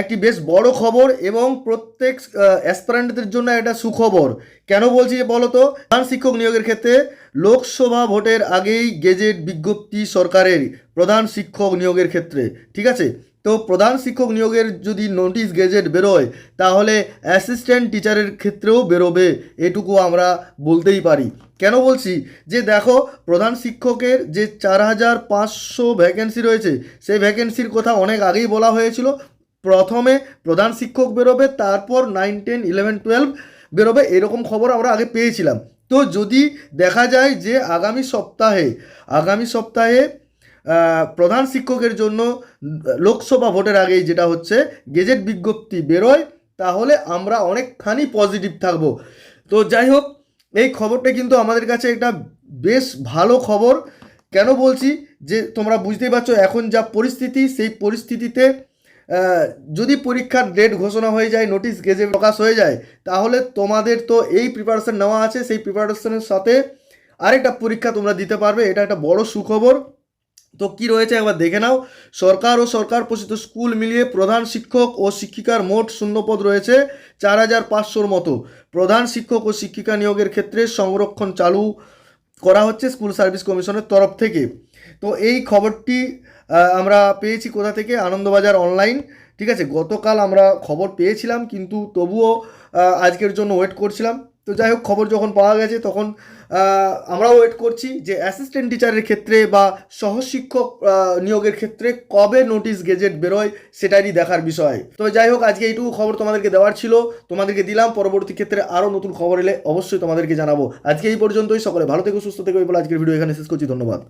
একটি বেশ বড় খবর এবং প্রত্যেক অ্যাসপারেন্টদের জন্য এটা সুখবর। কেন বলছি যে বলো তো? প্রধান শিক্ষক নিয়োগের ক্ষেত্রে লোকসভা ভোটের আগেই গেজেট বিজ্ঞপ্তি সরকারের প্রধান শিক্ষক নিয়োগের ক্ষেত্রে, ঠিক আছে? তো প্রধান শিক্ষক নিয়োগের যদি নোটিশ গেজেট বেরোয়, তাহলে অ্যাসিস্ট্যান্ট টিচারের ক্ষেত্রেও বেরোবে, এটুকু আমরা বলতেই পারি। কেন বলছি? যে দেখো, প্রধান শিক্ষকের যে চার হাজার পাঁচশো ভ্যাকেন্সি রয়েছে, সেই ভ্যাকেন্সির কথা অনেক আগেই বলা হয়েছিল। প্রথমে প্রধান শিক্ষক বেরোবে, তারপর নাইন টেন ইলেভেন টুয়েলভ বেরোবে, এরকম খবর আমরা আগে পেয়েছিলাম। তো যদি দেখা যায় যে আগামী সপ্তাহে আগামী সপ্তাহে প্রধান শিক্ষকের জন্য লোকসভা ভোটের আগেই যেটা হচ্ছে, গেজেট বিজ্ঞপ্তি বেরোয়, তাহলে আমরা অনেকখানি পজিটিভ থাকব। তো যাই হোক, এই খবরটা কিন্তু আমাদের কাছে একটা বেশ ভালো খবর। কেন বলছি? যে তোমরা বুঝতেই পারছ, এখন যা পরিস্থিতি, সেই পরিস্থিতিতে যদি পরীক্ষার ডেট ঘোষণা হয়ে যায় নোটিশ গেজে প্রকাশ হয়ে যায়, তাহলে তোমাদের তো এই প্রিপারেশান নেওয়া আছে, সেই প্রিপারেশনের সাথে আরেকটা পরীক্ষা তোমরা দিতে পারবে, এটা একটা বড় সুখবর। তো কি রয়েছে একবার দেখে নাও। সরকার ও সরকার পোষিত স্কুল মিলিয়ে প্রধান শিক্ষক ও শিক্ষিকার মোট শূন্যপদ রয়েছে চার হাজার পাঁচশোর মতো। প্রধান শিক্ষক ও শিক্ষিকা নিয়োগের ক্ষেত্রে সংরক্ষণ চালু করা হচ্ছে স্কুল সার্ভিস কমিশনের তরফ থেকে। তো এই খবরটি আমরা পেয়েছি কোথা থেকে? আনন্দবাজার অনলাইন। ঠিক আছে, গতকাল আমরা খবর পেয়েছিলাম, কিন্তু তবুও আজকের জন্য ওয়েট করছিলাম। তো যাই হোক, খবর যখন পাওয়া গেছে, তখন আহ, আমরাও ওয়েট করছি যে অ্যাসিস্ট্যান্ট টিচারের ক্ষেত্রে বা সহশিক্ষক নিয়োগের ক্ষেত্রে কবে নোটিশ গেজেট বেরোয় সেটারই দেখার বিষয়। তো যাই হোক আজকে এইটুকু খবর তোমাদেরকে দেওয়ার ছিল। তোমাদেরকে দিলাম পরবর্তী ক্ষেত্রে আরও নতুন খবর এলে অবশ্যই তোমাদেরকে জানাব। আজকে এই পর্যন্তই সকলে ভালো থেকে সুস্থ থেকো বলে আজকের ভিডিও এখানে শেষ করছি ধন্যবাদ।